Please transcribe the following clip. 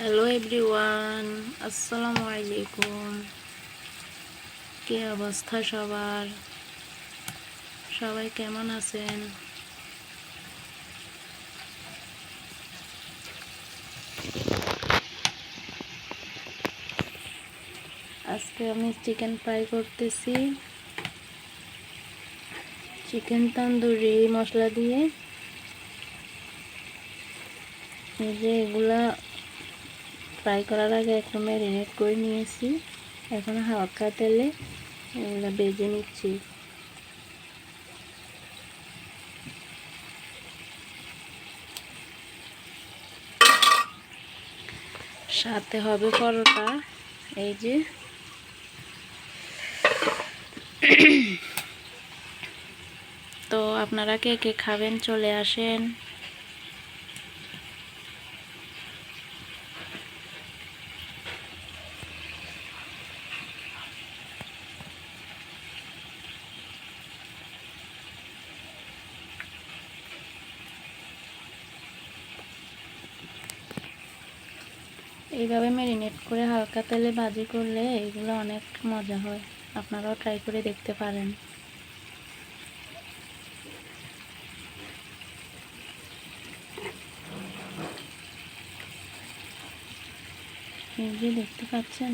Hello everyone আসসালামু আলাইকুম। কি অবস্থা সবার? সবাই কেমন আছেন? আজকে আমি চিকেন ফ্রাই করতেছি। চিকেন তন্দুরি মশলা দিয়ে। এই যে এগুলা ফ্রাই করার আগে একটু ম্যারিনেট করে নিয়েছি। এখন হালকা তেলে বেজে নিচ্ছি। সাথে হবে পরোটা, এই যে। তো আপনারা কে কে খাবেন, চলে আসেন। এইভাবে ম্যারিনেট করে হালকা তেলে ভাজি করলে এগুলো অনেক মজা হয়। আপনারাও ট্রাই করে দেখতে পারেন। এই যে দেখতে পাচ্ছেন?